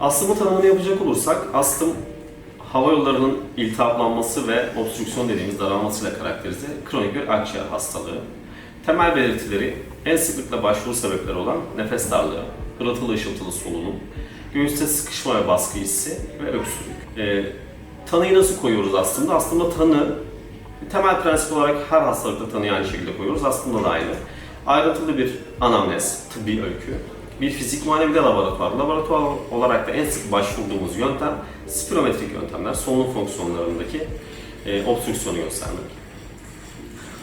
Astımın tanımını yapacak olursak, astım hava yollarının iltihaplanması ve obstrüksiyon dediğimiz daralmasıyla karakterize kronik bir akciğer hastalığı. Temel belirtileri en sıklıkla başvuru sebepleri olan nefes darlığı, hırıltılı ışıltılı solunum, göğüste sıkışma ve baskı hissi ve öksürük. Ee, tanıyı nasıl koyuyoruz aslında? Aslında tanı temel prensip olarak her hastalıkta tanıyı aynı şekilde koyuyoruz. Aslında da aynı. Ayrıntılı bir anamnez, tıbbi öykü, bir fizik muayene bir de laboratuvar. Laboratuvar olarak da en sık başvurduğumuz yöntem spirometrik yöntemler, solunum fonksiyonlarındaki e, obstrüksiyonu göstermek.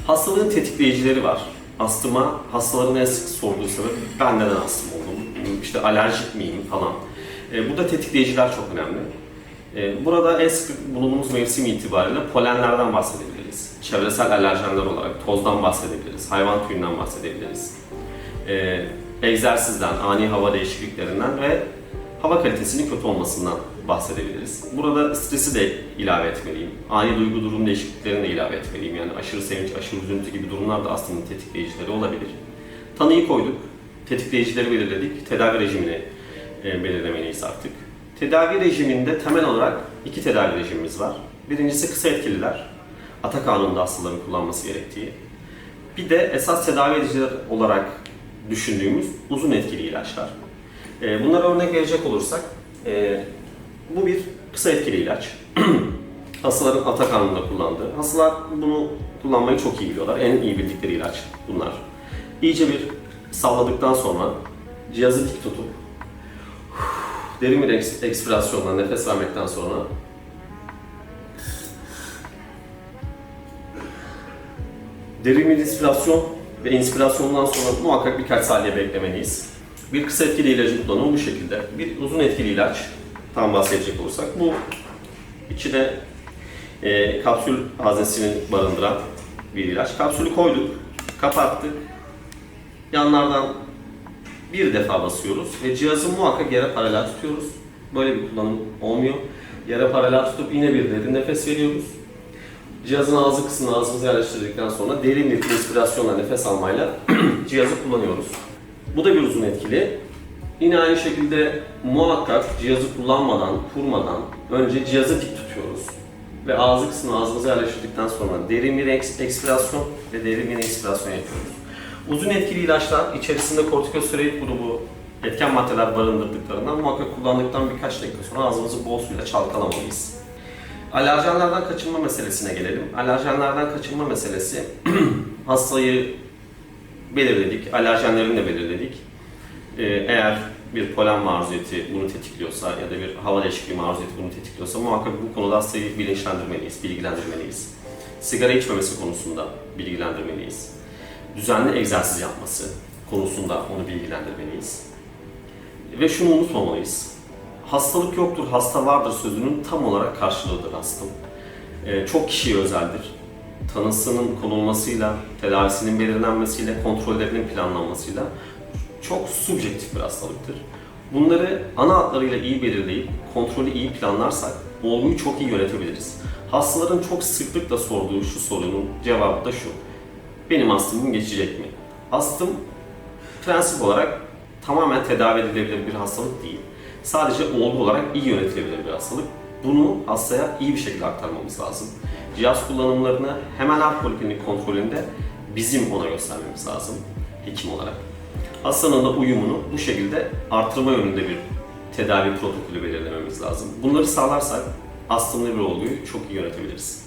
Hastalığın tetikleyicileri var. Astıma hastaların en sık sorduğu sebep ben neden astım oldum, işte alerjik miyim falan. E, burada tetikleyiciler çok önemli. E, burada en sık bulunduğumuz mevsim itibariyle polenlerden bahsedebiliriz. Çevresel alerjenler olarak tozdan bahsedebiliriz, hayvan tüyünden bahsedebiliriz. E, egzersizden, ani hava değişikliklerinden ve hava kalitesinin kötü olmasından bahsedebiliriz. Burada stresi de ilave etmeliyim. Ani duygu durum değişikliklerini de ilave etmeliyim. Yani aşırı sevinç, aşırı üzüntü gibi durumlar da aslında tetikleyicileri olabilir. Tanıyı koyduk, tetikleyicileri belirledik, tedavi rejimini e, belirlemeliyiz artık. Tedavi rejiminde temel olarak iki tedavi rejimimiz var. Birincisi kısa etkililer, ata kanununda hastaların kullanması gerektiği. Bir de esas tedavi ediciler olarak düşündüğümüz uzun etkili ilaçlar. E, bunlara örnek verecek olursak, e, bu bir kısa etkili ilaç. Hastaların ata kanununda kullandığı. Hastalar bunu kullanmayı çok iyi biliyorlar. En iyi bildikleri ilaç bunlar. İyice bir salladıktan sonra cihazı dik tutup derin bir eks- ekspirasyonla nefes vermekten sonra derin bir inspirasyon ve inspirasyondan sonra muhakkak birkaç saniye beklemeliyiz. Bir kısa etkili ilacı kullanımı bu şekilde. Bir uzun etkili ilaç, tam bahsedecek olursak bu içine e, kapsül haznesini barındıran bir ilaç. Kapsülü koyduk, kapattık. Yanlardan bir defa basıyoruz ve cihazı muhakkak yere paralel tutuyoruz. Böyle bir kullanım olmuyor. Yere paralel tutup yine bir derin nefes veriyoruz. Cihazın ağzı kısmını ağzımıza yerleştirdikten sonra derin bir inspirasyonla nefes almayla cihazı kullanıyoruz. Bu da bir uzun etkili. Yine aynı şekilde muhakkak cihazı kullanmadan, kurmadan önce cihazı dik tutuyoruz. Ve ağzı kısmını ağzımıza yerleştirdikten sonra derin bir eks- ekspirasyon ve derin bir inspirasyon yapıyoruz. Uzun etkili ilaçlar içerisinde kortikosteroid grubu etken maddeler barındırdıklarından muhakkak kullandıktan birkaç dakika sonra ağzımızı bol suyla çalkalamalıyız. Alerjenlerden kaçınma meselesine gelelim. Alerjenlerden kaçınma meselesi hastayı belirledik, alerjenlerini de belirledik. Ee, eğer bir polen maruziyeti bunu tetikliyorsa ya da bir hava değişikliği maruziyeti bunu tetikliyorsa muhakkak bu konuda hastayı bilinçlendirmeliyiz, bilgilendirmeliyiz. Sigara içmemesi konusunda bilgilendirmeliyiz. Düzenli egzersiz yapması konusunda onu bilgilendirmeliyiz. Ve şunu unutmamalıyız. Hastalık yoktur, hasta vardır sözünün tam olarak karşılığıdır astım. Ee, çok kişiye özeldir. Tanısının konulmasıyla, tedavisinin belirlenmesiyle, kontrollerinin planlanmasıyla çok subjektif bir hastalıktır. Bunları ana hatlarıyla iyi belirleyip kontrolü iyi planlarsak olguyu çok iyi yönetebiliriz. Hastaların çok sıklıkla sorduğu şu sorunun cevabı da şu. Benim astımım geçecek mi? Astım prensip olarak tamamen tedavi edilebilir bir hastalık değil. Sadece olgu olarak iyi yönetilebilir bir hastalık. Bunu hastaya iyi bir şekilde aktarmamız lazım. Cihaz kullanımlarını hemen her poliklinik kontrolünde bizim ona göstermemiz lazım hekim olarak. Hastanın da uyumunu bu şekilde artırma yönünde bir tedavi protokolü belirlememiz lazım. Bunları sağlarsak astımlı bir olguyu çok iyi yönetebiliriz.